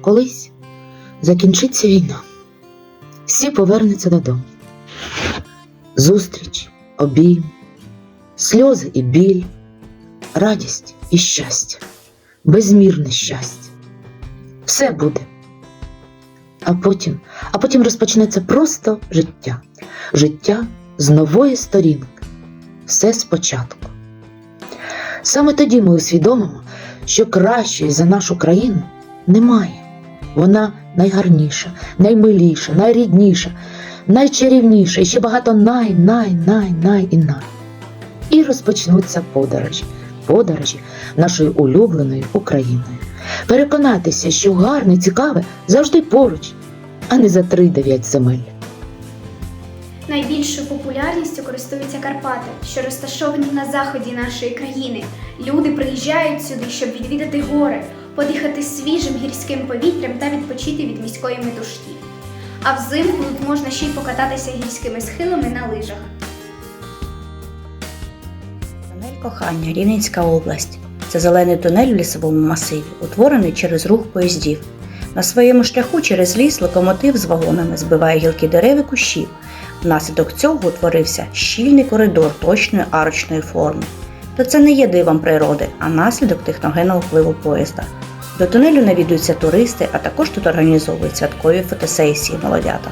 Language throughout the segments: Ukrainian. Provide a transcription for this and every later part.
Колись закінчиться війна, всі повернуться додому. Зустріч, обійм, сльози і біль, радість і щастя, безмірне щастя. Все буде. А потім, а потім розпочнеться просто життя. Життя з нової сторінки. Все спочатку. Саме тоді ми усвідомимо, що кращої за нашу країну немає. Вона найгарніша, наймиліша, найрідніша, найчарівніша і ще багато най, най, най, най і най. І розпочнуться подорожі, подорожі нашою улюбленою Україною. Переконатися, що гарне, цікаве завжди поруч, а не за три-дев'ять земель. Найбільшою популярністю користуються Карпати, що розташовані на заході нашої країни. Люди приїжджають сюди, щоб відвідати гори, подихати свіжим гірським повітрям та відпочити від міської метушні. А взимку тут можна ще й покататися гірськими схилами на лижах. Тунель кохання, Рівненська область. Це зелений тунель в лісовому масиві, утворений через рух поїздів. На своєму шляху через ліс локомотив з вагонами збиває гілки дерев і кущів. Внаслідок цього утворився щільний коридор точної арочної форми. Та це не є дивом природи, а наслідок техногенного впливу поїзда. До тунелю навідуються туристи, а також тут організовують святкові фотосесії молодята.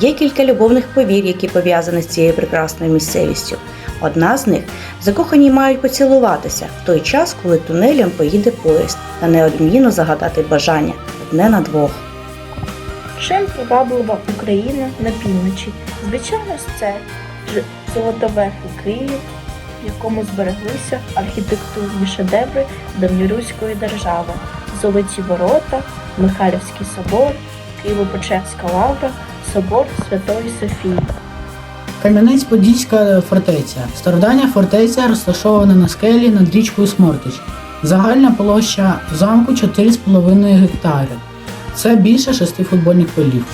Є кілька любовних повір, які пов'язані з цією прекрасною місцевістю. Одна з них закохані мають поцілуватися в той час, коли тунелем поїде поїзд, та неодмінно загадати бажання одне на двох. Чим приваблива Україна на півночі? Звичайно це золотоверхий Київ, в якому збереглися архітектурні шедеври давньоруської держави, Золоті ворота, Михайлівський собор, Києво-Печерська лавра, собор Святої Софії. Кам'янець-Подільська фортеця. Стародання фортеця розташована на скелі над річкою Смортич. Загальна площа замку 4,5 гектари. Це більше шести футбольних полів.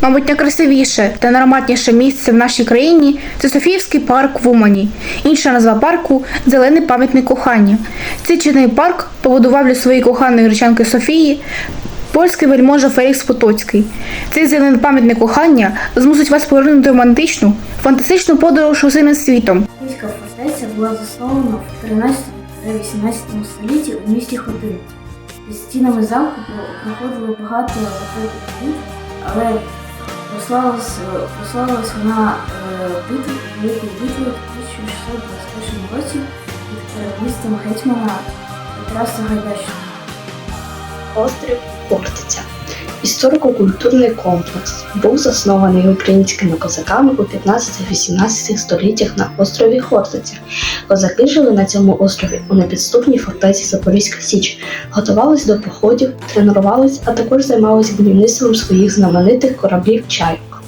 Мабуть, найкрасивіше та найароматніше місце в нашій країні це Софіївський парк в Умані. Інша назва парку Зелений пам'ятник кохання. Цей чудний парк побудував для своєї коханої гречанки Софії польський вельможа Фелікс Потоцький. Цей зелений пам'ятник кохання змусить вас повернути романтичну, фантастичну подорож усім світом. Київська фортеця була заснована в 13-18 столітті у місті Хотин. Під стінами замку проходило багато битв, але прославилась, прославилась вона битв, великою битвою в 1621 році під керівництвом гетьмана Петра Сагайдачного. Острів Хортиця. Історико-культурний комплекс був заснований українськими козаками у 15-18 століттях на острові Хортиця. Козаки жили на цьому острові у непідступній фортеці Запорізька Січ, готувались до походів, тренувались, а також займались будівництвом своїх знаменитих кораблів чайок.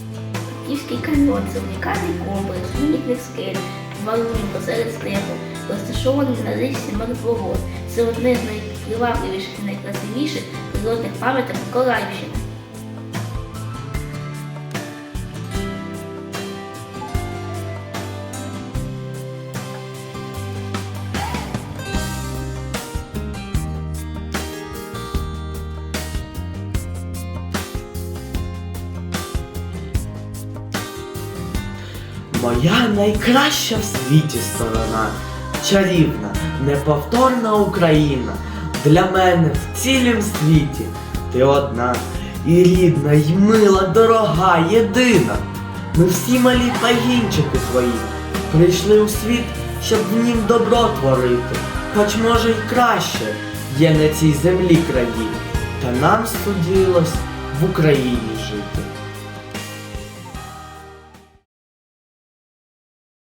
Київський каньйон це унікальний комплекс винникних скель, звалений посеред степу, розташований на річці Мертвогор. Це одне з найпривабливіших і найкрасивіших природних пам'яток Миколаївщини. Моя найкраща в світі сторона, чарівна, неповторна Україна. Для мене в цілім світі ти одна і рідна, й мила, дорога, єдина. Ми всі малі пагінчики твої, прийшли у світ, щоб в нім добро творити, хоч може й краще є на цій землі краї, та нам судилось в Україні жити.